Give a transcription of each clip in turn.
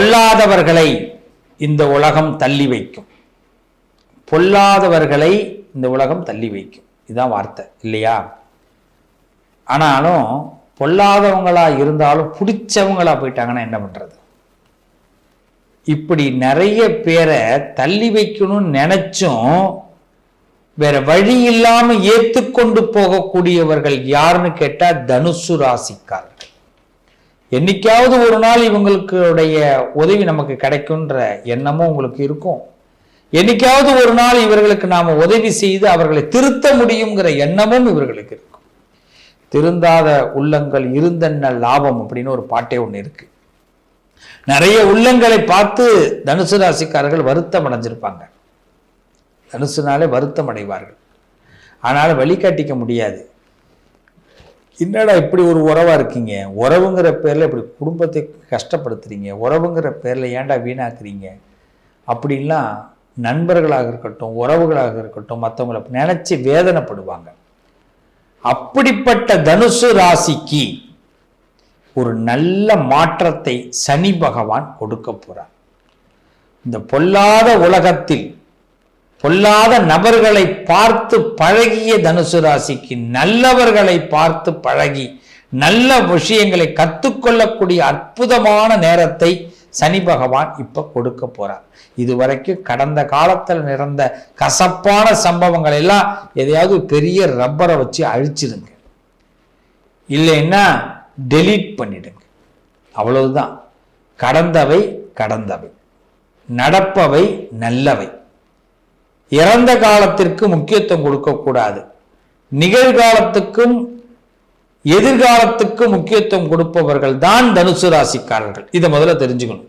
பொல்லாதவர்களை இந்த உலகம் தள்ளி வைக்கும். பொல்லாதவர்களை இந்த உலகம் தள்ளி வைக்கும். இதுதான் வார்த்தை இல்லையா? ஆனாலும் பொல்லாதவங்களா இருந்தாலும் பிடிச்சவங்களா போயிட்டாங்கன்னா என்ன பண்றது? இப்படி நிறைய பேரை தள்ளி வைக்கணும்னு நினைச்சும் வேற வழி இல்லாம ஏத்துக்கொண்டு போகக்கூடியவர்கள் யாருன்னு கேட்டா தனுசு ராசிக்காரர்கள். என்னைக்காவது ஒரு நாள் இவங்களுடைய உதவி நமக்கு கிடைக்குன்ற எண்ணமும் உங்களுக்கு இருக்கும். என்னைக்காவது ஒரு நாள் இவர்களுக்கு நாம் உதவி செய்து அவர்களை திருத்த முடியுங்கிற எண்ணமும் இவர்களுக்கு இருக்கும். திருந்தாத உள்ளங்கள் இருந்தென்ன லாபம் அப்படின்னு ஒரு பாட்டே ஒன்று இருக்கு. நிறைய உள்ளங்களை பார்த்து தனுசு ராசிக்காரர்கள் வருத்தம் அடைஞ்சிருப்பாங்க. தனுசுனாலே வருத்தம் அடைவார்கள். ஆனால் வழிகாட்டிக்க முடியாது. என்னடா இப்படி ஒரு உறவாக இருக்கீங்க? உறவுங்கிற பேரில் இப்படி குடும்பத்தை கஷ்டப்படுத்துறீங்க. உறவுங்கிற பேரில் ஏன்டா வீணாக்குறீங்க? அப்படின்லாம் நண்பர்களாக இருக்கட்டும் உறவுகளாக இருக்கட்டும் மற்றவங்களை நினச்சி வேதனைப்படுவாங்க. அப்படிப்பட்ட தனுசு ராசிக்கு ஒரு நல்ல மாற்றத்தை சனி பகவான் கொடுக்க போகிறார் இந்த பொல்லாத உலகத்தில் பொல்லாத நபர்களை பார்த்து பழகிய தனுசு ராசிக்கு நல்லவர்களை பார்த்து பழகி நல்ல விஷயங்களை கற்றுக்கொள்ளக்கூடிய அற்புதமான நேரத்தை சனி பகவான் இப்ப கொடுக்க போறார். இதுவரைக்கும் கடந்த காலத்தில் நிறந்த கசப்பான சம்பவங்கள் எல்லாம் எதையாவது பெரிய ரப்பரை வச்சு அழிச்சிருங்க இல்லைன்னா டெலீட் பண்ணிடுங்க. அவ்வளவுதான். கடந்தவை கடந்தவை. நடப்பவை நல்லவை. இறந்த காலத்திற்கு முக்கியத்துவம் கொடுக்கக்கூடாது நிகழ்காலத்துக்கும் எதிர்காலத்துக்கும் முக்கியத்துவம் கொடுப்பவர்கள் தான் தனுசு ராசிக்காரர்கள். இதை முதல்ல தெரிஞ்சுக்கணும்.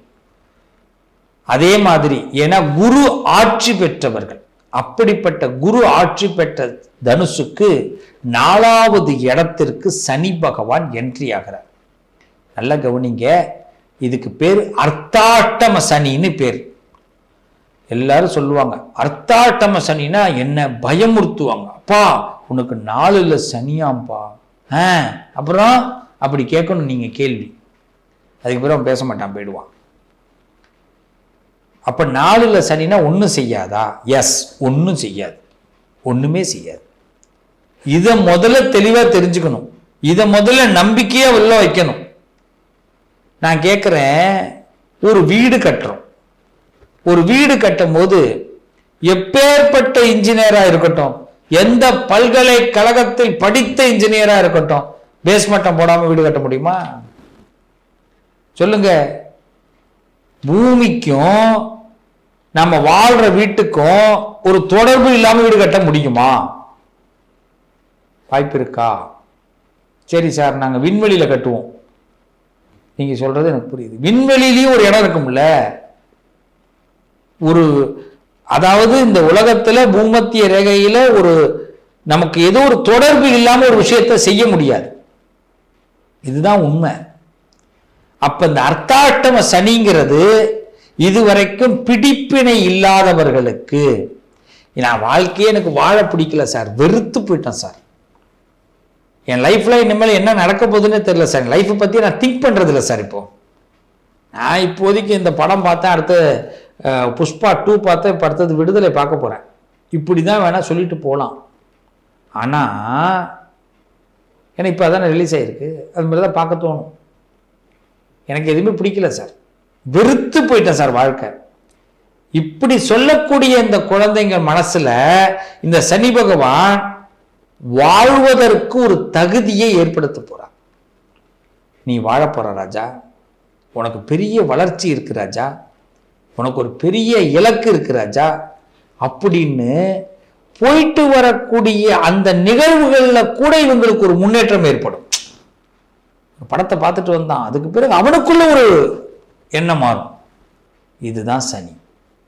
அதே மாதிரி என குரு ஆட்சி பெற்றவர்கள். அப்படிப்பட்ட குரு ஆட்சி பெற்ற தனுசுக்கு நாலாவது இடத்திற்கு சனி பகவான் என்ட்ரி ஆகிறார். நல்லா கவனிங்க. இதுக்கு பேர் அர்த்தாட்டம சனின்னு பேர். எல்லாரும் சொல்லுவாங்க அர்த்தாட்டம சனினா என்ன பயமுறுத்துவாங்க. அப்பா உனக்கு நாலுல சனியாம்பா. ஆ அப்புறம் அப்படி கேட்கணும் நீங்க கேள்வி. அதுக்கு பிறகு பேச மாட்டான் போயிடுவான். அப்ப நாலுல சனினா ஒன்றும் செய்யாதா? எஸ் ஒன்றும் செய்யாது. ஒன்றுமே செய்யாது. இதை முதல்ல தெளிவாக தெரிஞ்சுக்கணும். இதை முதல்ல நம்பிக்கையாக உள்ள வைக்கணும். நான் கேட்குறேன் ஒரு வீடு கட்டுறோம். ஒரு வீடு கட்டும் போது எப்பேற்பட்ட இன்ஜினியரா இருக்கட்டும் எந்த பல்கலைக்கழகத்தில் படித்த இன்ஜினியரா இருக்கட்டும் பேஸ்மட்டம் போடாம வீடு கட்ட முடியுமா? சொல்லுங்க. பூமிக்கும் நம்ம வாழ்ற வீட்டுக்கும் ஒரு தொடர்பு இல்லாம வீடு கட்ட முடியுமா? வாய்ப்பு இருக்கா? சரி சார் நாங்க விண்வெளியில கட்டுவோம். நீங்க சொல்றது எனக்கு புரியுது. விண்வெளியிலயும் ஒரு இடம் இருக்கும்ல? ஒரு அதாவது இந்த உலகத்துல பூமத்திய ரேகையில ஒரு நமக்கு ஏதோ ஒரு தொடர்பு இல்லாம ஒரு விஷயத்தை செய்ய முடியாது. இதுதான் உண்மை. அப்ப இந்த அர்த்தாட்டம சனிங்கிறது இதுவரைக்கும் பிடிப்பினை இல்லாதவர்களுக்கு நான் வாழ்க்கையே எனக்கு வாழ பிடிக்கல சார் வெறுத்து போயிட்டேன் சார். என் லைஃப்ல இனிமேல் என்ன நடக்க போகுதுன்னு தெரியல சார். லைஃப்பை பத்தி நான் திங்க் பண்றது இல்லை சார் இப்போ. நான் இப்போதைக்கு இந்த படம் பார்த்தேன் அடுத்து புஷ்பா டூ பார்த்தேன் இப்போ அடுத்தது விடுதலை பார்க்க போகிறேன் இப்படி தான் வேணால் சொல்லிட்டு போகலாம் ஆனால் எனக்கு இப்போ அதானே ரிலீஸ் ஆகிருக்கு அது மாதிரி தான் பார்க்க தோணும். எனக்கு எதுவுமே பிடிக்கல சார் வெறுத்து போயிட்டேன் சார் வாழ்க்கை. இப்படி சொல்லக்கூடிய இந்த குழந்தைங்க மனசில் இந்த சனி பகவான் வாழ்வதற்கு ஒரு தகுதியை ஏற்படுத்த போகிறார் நீ வாழப்போகிற ராஜா. உனக்கு பெரிய வளர்ச்சி இருக்கு ராஜா. உனக்கு ஒரு பெரிய இலக்கு இருக்கு ராஜா. அப்படின்னு போயிட்டு வரக்கூடிய அந்த நிகழ்வுகளில் கூட இவங்களுக்கு ஒரு முன்னேற்றம் ஏற்படும். படத்தை பார்த்துட்டு வந்தான். அதுக்கு பிறகு அவனுக்குள்ள ஒரு எண்ணம் மாறும். இதுதான் சனி.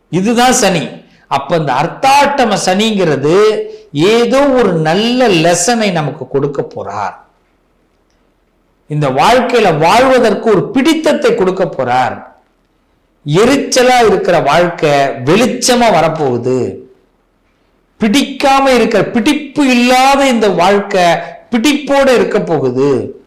இதுதான் சனி. அப்ப இந்த அர்த்தாட்டம சனிங்கிறது ஏதோ ஒரு நல்ல லெசனை நமக்கு கொடுக்க போறார். இந்த வாழ்க்கையில வாழ்வதற்கு ஒரு பிடித்தத்தை கொடுக்க போறார். எரிச்சலா இருக்கிற வாழ்க்கை வெளிச்சமா வரப்போகுது. பிடிக்காம இருக்கிற பிடிப்பு இல்லாத இந்த வாழ்க்கை பிடிப்போட இருக்க போகுது.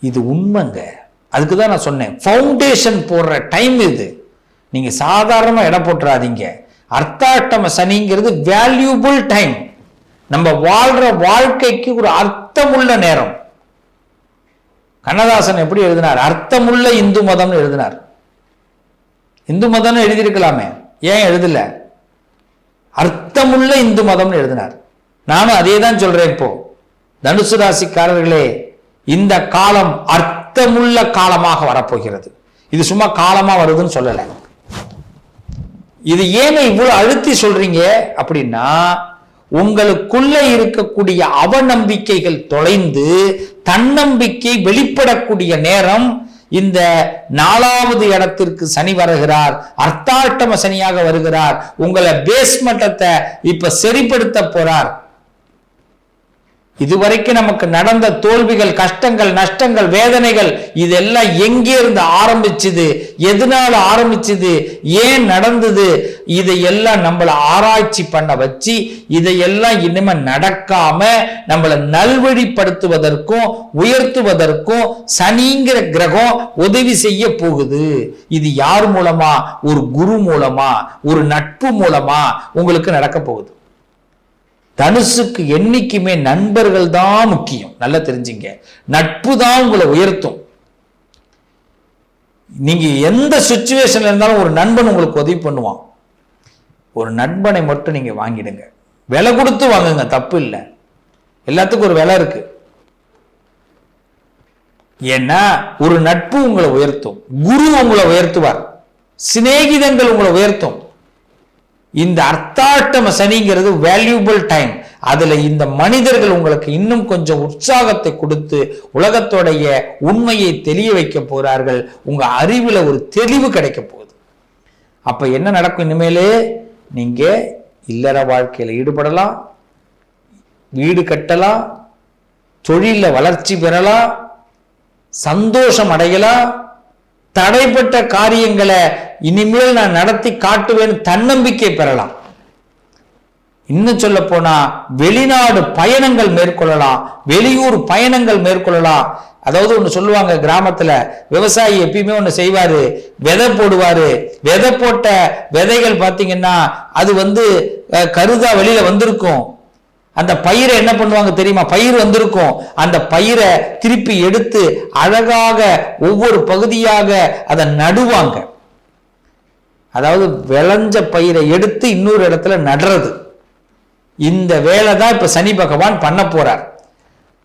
இது உண்மைங்க. அதுக்கு தான் நான் சொன்னேன். ஃபவுண்டேஷன் போடுற டைம் இது. நீங்க சாதாரணமாக இடம் போட்டுறாதீங்க. அர்த்தாட்டம சனிங்கிறது வேல்யூபிள் டைம் நம்ம வாழ்ற வாழ்க்கைக்கு ஒரு அர்த்தமுள்ள நேரம். கண்ணதாசன் எப்படி எழுதினார்? அர்த்தமுள்ள இந்து மதம்னு எழுதினார். இந்து மதம்னு எழுதியிருக்கலாமே. ஏன் எழுதல? அர்த்தமுள்ள இந்து மதம்னு எழுதினார். நானும் அதே தான் சொல்றேன் இப்போ. தனுசு ராசிக்காரர்களே இந்த காலம் அர்த்தமுள்ள காலமாக வரப்போகிறது. இது சும்மா காலமா வருதுன்னு சொல்லலை. இது ஏன் இவ்வளவு அழுத்தி சொல்றீங்க? அப்படின்னா உங்களுக்குள்ள இருக்கக்கூடிய அவநம்பிக்கைகள் தொலைந்து தன்னம்பிக்கை வெளிப்படக்கூடிய நேரம் இந்த நாலாவது இடத்திற்கு சனி வருகிறார் அர்த்தாட்டம சனியாக வருகிறார் உங்களை பேஸ்மட்டத்தை இப்ப சரிப்படுத்த போறார். இதுவரைக்கும் நமக்கு நடந்த தோல்விகள் கஷ்டங்கள் நஷ்டங்கள் வேதனைகள் இதெல்லாம் எங்கே இருந்து ஆரம்பிச்சுது? எதனால ஆரம்பிச்சுது? ஏன் நடந்தது? இதையெல்லாம் நம்மளை ஆராய்ச்சி பண்ண வச்சு இதையெல்லாம் இனிமே நடக்காம நம்மளை நல்வழிப்படுத்துவதற்கும் உயர்த்துவதற்கும் சனிங்கிற கிரகம் உதவி செய்ய போகுது. இது யார் மூலமா? ஒரு குரு மூலமா? ஒரு நட்பு மூலமா உங்களுக்கு நடக்க போகுது. தனுசுக்கு என்னைக்குமே நண்பர்கள் தான் முக்கியம். நல்லா தெரிஞ்சுங்க. நட்பு தான் உங்களை உயர்த்தும். நீங்க எந்த சுச்சுவேஷன்ல இருந்தாலும் ஒரு நண்பன் உங்களுக்கு உதவி பண்ணுவான். ஒரு நண்பனை மட்டும் நீங்க வாங்கிடுங்க. விலை கொடுத்து வாங்குங்க தப்பு இல்லை. எல்லாத்துக்கும் ஒரு விலை இருக்கு. ஏன்னா ஒரு நட்பு உங்களை உயர்த்தும். குரு உங்களை உயர்த்துவார். சிநேகிதங்கள் உங்களை உயர்த்தும். இந்த அர்த்தாட்டம சனிங்கிறது வேல்யூபிள் டைம் அதுல இந்த மனிதர்கள் உங்களுக்கு இன்னும் கொஞ்சம் உற்சாகத்தை கொடுத்து உலகத்தோடைய உண்மையை தெளிய வைக்க போறார்கள். உங்க அறிவுல ஒரு தெளிவு கிடைக்க போகுது. அப்ப என்ன நடக்கும் இனிமேலே? நீங்க இல்லற வாழ்க்கையில ஈடுபடலாம். வீடு கட்டலாம். தொழில வளர்ச்சி பெறலாம். சந்தோஷம் அடையலாம். தடைப்பட்ட காரியங்களை இனிமேல் நான் நடத்தி காட்டுவேன் தன்னம்பிக்கை பெறலாம். இன்னும் சொல்ல போனா வெளிநாடு பயணங்கள் மேற்கொள்ளலாம் வெளியூர் பயணங்கள் மேற்கொள்ளலாம். அதாவது ஒன்று சொல்லுவாங்க கிராமத்துல விவசாயி எப்பயுமே ஒன்று செய்வாரு விதை போடுவாரு. விதை போட்ட விதைகள் பார்த்தீங்கன்னா அது வந்து கருதா வெளியில வந்திருக்கும். அந்த பயிரை என்ன பண்ணுவாங்க தெரியுமா? பயிர் வந்திருக்கும். அந்த பயிரை திருப்பி எடுத்து அழகாக ஒவ்வொரு பகுதியாக அதை நடுவாங்க. அதாவது விளைஞ்ச பயிரை எடுத்து இன்னொரு இடத்துல நடுறது. இந்த வேலை தான் இப்ப சனி பகவான் பண்ண போறார்.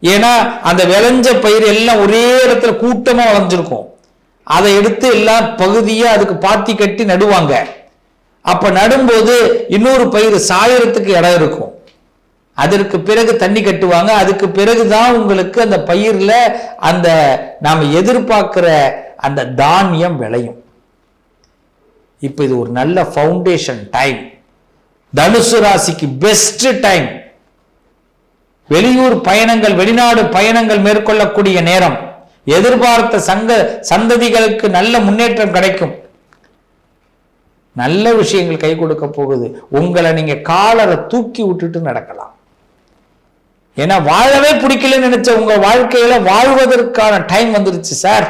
ஏன்னா அந்த விளைஞ்ச பயிர் எல்லாம் ஒரே இடத்துல கூட்டமா வளைஞ்சிருக்கும் அதை எடுத்து எல்லாம் பகுதியா அதுக்கு பாத்தி கட்டி நடுவாங்க. அப்ப நடும்போது இன்னொரு பயிர் சாயறதுக்கு இடம் இருக்கும். அதற்கு பிறகு தண்ணி கட்டுவாங்க. அதுக்கு பிறகுதான் உங்களுக்கு அந்த பயிரில் அந்த நாம் எதிர்பார்க்கிற அந்த தானியம் விளையும். இப்போ இது ஒரு நல்ல ஃபவுண்டேஷன் டைம் தனுசு ராசிக்கு பெஸ்ட் டைம் வெளியூர் பயணங்கள் வெளிநாடு பயணங்கள் மேற்கொள்ளக்கூடிய நேரம். எதிர்பார்த்த சங்க சந்ததிகளுக்கு நல்ல முன்னேற்றம் கிடைக்கும். நல்ல விஷயங்கள் கை கொடுக்க போகுது. உங்களை நீங்க காலரை தூக்கி விட்டுட்டு நடக்கலாம். ஏன்னா வாழவே பிடிக்கலன்னு நினைச்ச உங்க வாழ்க்கையில வாழ்வதற்கான டைம் வந்துருச்சு சார்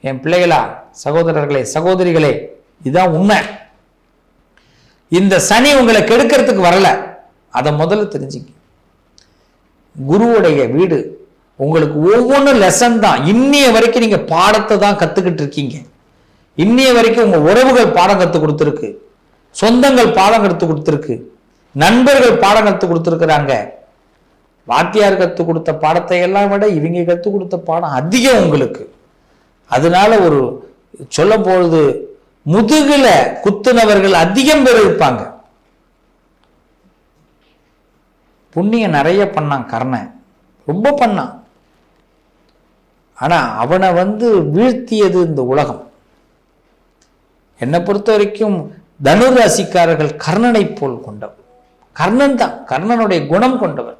என் பிள்ளைகளா சகோதரர்களே சகோதரிகளே இதுதான் உண்மை. இந்த சனி உங்களை கெடுக்கிறதுக்கு வரல. அதை முதல்ல தெரிஞ்சுங்க. குருவுடைய வீடு உங்களுக்கு ஒவ்வொன்றும் லெசன் தான். இன்னைய வரைக்கும் நீங்க பாடத்தை தான் கத்துக்கிட்டு இருக்கீங்க. இன்னைய வரைக்கும் உங்க உறவுகள் பாடம் கத்து கொடுத்துருக்கு. சொந்தங்கள் பாடம் கற்றுக் கொடுத்துருக்கு. நண்பர்கள் பாடம் கற்றுக் கொடுத்துருக்குறாங்க. வாத்தியார் கற்றுக் கொடுத்த பாடத்தை எல்லாம் விட இவங்க கற்றுக் கொடுத்த பாடம் அதிகம் உங்களுக்கு. அதனால ஒரு சொல்ல பொழுது முதுகுல குத்துனவர்கள் அதிகம் பேர் இருப்பாங்க. புண்ணியம் நிறைய பண்ணான் கர்ணன் ரொம்ப பண்ணான். ஆனா அவனை வந்து வீழ்த்தியது இந்த உலகம். என்னை பொறுத்த வரைக்கும் தனுராசிக்காரர்கள் கர்ணனை போல் கொண்டவர் கர்ணன் தான். கர்ணனுடைய குணம் கொண்டவர்.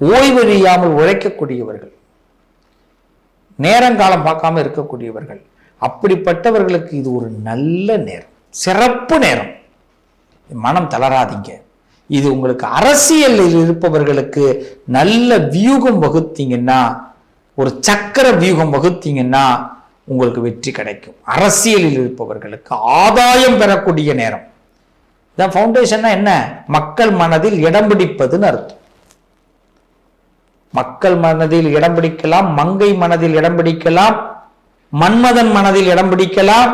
ஓய்வறியாமல் உழைக்கக்கூடியவர்கள் நேரங்காலம் பார்க்காம இருக்கக்கூடியவர்கள் அப்படிப்பட்டவர்களுக்கு இது ஒரு நல்ல நேரம் சிறப்பு நேரம். மனம் தளராதீங்க. இது உங்களுக்கு அரசியலில் இருப்பவர்களுக்கு நல்ல வியூகம் வகுத்தீங்கன்னா ஒரு சக்கர வியூகம் வகுத்தீங்கன்னா உங்களுக்கு வெற்றி கிடைக்கும். அரசியலில் இருப்பவர்களுக்கு ஆதாயம் பெறக்கூடிய நேரம். இதான் ஃபவுண்டேஷன்னா என்ன? மக்கள் மனதில் இடம் பிடிப்பதுன்னு அர்த்தம். மக்கள் மனதில் இடம் பிடிக்கலாம் மங்கை மனதில் இடம் பிடிக்கலாம் மன்மதன் மனதில் இடம் பிடிக்கலாம்.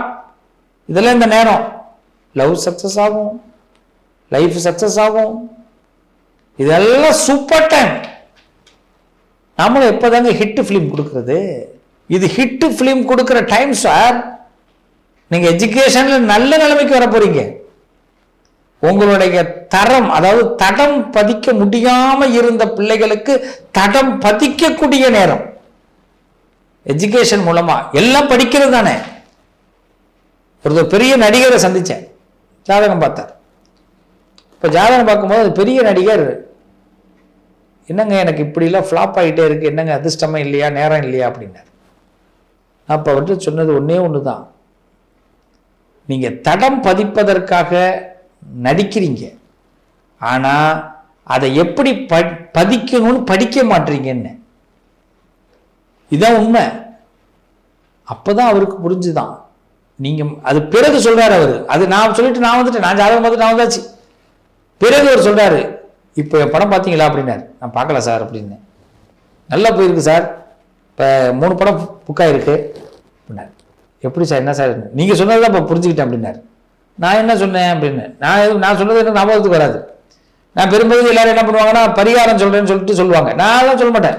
இதெல்லாம் இந்த நேரம். லவ் சக்சஸ் ஆகும். லைஃப் சக்சஸ் ஆகும். இதெல்லாம் சூப்பர் டைம் நம்மளும் எப்போதாங்க ஹிட் ஃபிலிம் கொடுக்கறது? இது ஹிட் ஃபிலிம் கொடுக்குற டைம் சார் நீங்கள் எஜுகேஷனில் நல்ல நிலைமைக்கு வர போகிறீங்க உங்களுடைய தரம் அதாவது தடம் பதிக்க முடியாம இருந்த பிள்ளைகளுக்கு தடம் பதிக்கக்கூடிய நேரம். எஜுகேஷன் மூலமா எல்லாம் படிக்கிறது தானே. ஒரு பெரிய நடிகரை சந்தித்தேன் ஜாதகம் பார்த்தார். இப்போ ஜாதகம் பார்க்கும்போது அது பெரிய நடிகர். என்னங்க எனக்கு இப்படிலாம் ஃப்ளாப் ஆகிட்டே இருக்குது என்னங்க அதிர்ஷ்டமா இல்லையா நேரம் இல்லையா அப்படின்னாரு. அப்போ அவர்கிட்ட சொன்னது ஒன்றே ஒன்று தான் நீங்கள் தடம் பதிப்பதற்காக நடிக்கிறீங்க. ஆனால் அதை எப்படி ப பதிக்கணும்னு படிக்க மாட்டீங்கன்னு. இதான் உண்மை. அப்போ தான் அவருக்கு புரிஞ்சுதான். நீங்கள் அது பிறகு சொல்கிறார் அவர். அது நான் சொல்லிட்டு நான் வந்துட்டேன். நான் ஜாதகம் பார்த்து நான் வந்தாச்சு. பிறகு அவர் சொல்கிறாரு இப்போ என் படம் பார்த்தீங்களா? அப்படின்னாரு. நான் பார்க்கல சார் அப்படின்னு. நல்லா போயிருக்கு சார். இப்போ மூணு படம் புக்காயிருக்கு அப்படின்னாரு. எப்படி சார்? என்ன சார்? நீங்கள் சொன்னது தான் இப்போ புரிஞ்சுக்கிட்டேன் அப்படின்னாரு. நான் என்ன சொன்னேன் அப்படின்னு? நான் எதுவும் நான் சொன்னது எனக்கு ஞாபகத்துக்கு வராது. நான் பெரும்பகுதி எல்லாரும் என்ன பண்ணுவாங்கன்னா பரிகாரம் சொல்கிறேன்னு சொல்லிட்டு சொல்லுவாங்க. நான் அதெல்லாம் சொல்ல மாட்டேன்.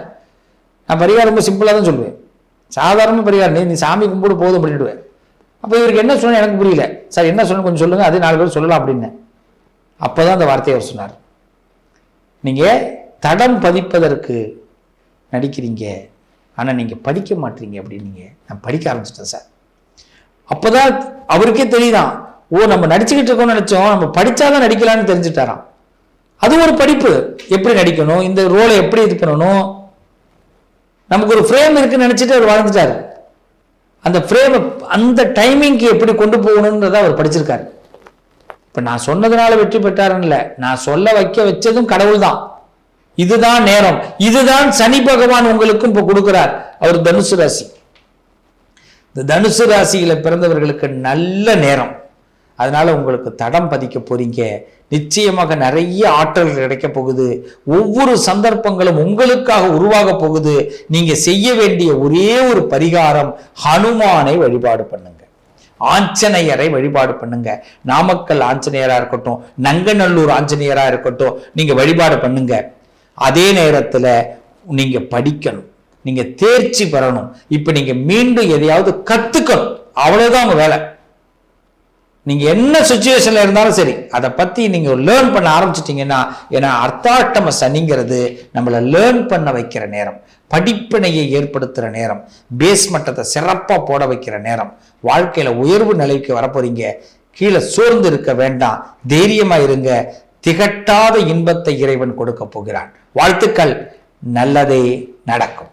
நான் பரிகாரம் ரொம்ப சிம்பிளாக தான் சொல்லுவேன். சாதாரண பரிகாரம் நீ நீ சாமி கும்பிடு போதும் பண்ணிவிடுவேன் அப்போ இவருக்கு என்ன சொன்ன எனக்கு புரியல. சார் என்ன சொன்ன கொஞ்சம் சொல்லுங்கள் அதே நாலு பேர் சொல்லலாம் அப்படின்னு. அப்போ தான் அந்த வார்த்தையை அவர் சொன்னார். நீங்கள் தடம் பதிப்பதற்கு நடிக்கிறீங்க. ஆனால் நீங்கள் படிக்க மாட்டீங்க அப்படின்னீங்க நான் படிக்க ஆரம்பிச்சிட்டேன் சார். அப்போ தான் அவருக்கே தெரியுதான். ஓ நம்ம நடிச்சுக்கிட்டு இருக்கோம்னு நினச்சோம் நம்ம படித்தாதான் நடிக்கலாம்னு தெரிஞ்சுட்டாராம். அது ஒரு படிப்பு. எப்படி நடிக்கணும்? இந்த ரோலை எப்படி இது பண்ணணும்? நமக்கு ஒரு ஃப்ரேம் இருக்குன்னு நினச்சிட்டு அவர் வாழ்ந்துட்டார். அந்த ஃப்ரேமை அந்த டைமிங்க்கு எப்படி கொண்டு போகணுன்றதை அவர் படிச்சிருக்காரு. இப்போ நான் சொன்னதுனால வெற்றி பெற்றாருன்னு இல்லை. நான் சொல்ல வைக்க வச்சதும் கடவுள் தான் இதுதான் நேரம். இதுதான் சனி பகவான் உங்களுக்கும் இப்போ கொடுக்குறார். அவர் தனுசு ராசி. இந்த தனுசு ராசியில பிறந்தவர்களுக்கு நல்ல நேரம். அதனால உங்களுக்கு தடம் பதிக்க போறீங்க. நிச்சயமாக நிறைய ஆற்றல் கிடைக்க போகுது. ஒவ்வொரு சந்தர்ப்பங்களும் உங்களுக்காக உருவாக போகுது. நீங்க செய்ய வேண்டிய ஒரே ஒரு பரிகாரம் ஹனுமானை வழிபாடு பண்ணுங்க. ஆஞ்சநேயரை வழிபாடு பண்ணுங்க. நாமக்கல் ஆஞ்சநேயரா இருக்கட்டும் நங்கநல்லூர் ஆஞ்சநேயரா இருக்கட்டும் நீங்க வழிபாடு பண்ணுங்க. அதே நேரத்துல நீங்க படிக்கணும். நீங்க தேர்ச்சி பெறணும். இப்ப நீங்க மீண்டும் எதையாவது கத்துக்கணும். அவ்வளவுதான் உங்க வேலை. நீங்கள் என்ன சுச்சுவேஷனில் இருந்தாலும் சரி அதை பற்றி நீங்கள் லேர்ன் பண்ண ஆரம்பிச்சிட்டிங்கன்னா ஏன்னா அர்த்தாட்டம சனிங்கிறது நம்மளை லேர்ன் பண்ண வைக்கிற நேரம் படிப்பினையை ஏற்படுத்துகிற நேரம் பேஸ் மட்டத்தை சிறப்பாக போட வைக்கிற நேரம் வாழ்க்கையில் உயர்வு நிலைக்கு வரப்போறீங்க கீழே சோர்ந்து இருக்க வேண்டாம் தைரியமாக இருங்க திகட்டாத இன்பத்தை இறைவன் கொடுக்க போகிறான். வாழ்த்துக்கள் நல்லதே நடக்கும்.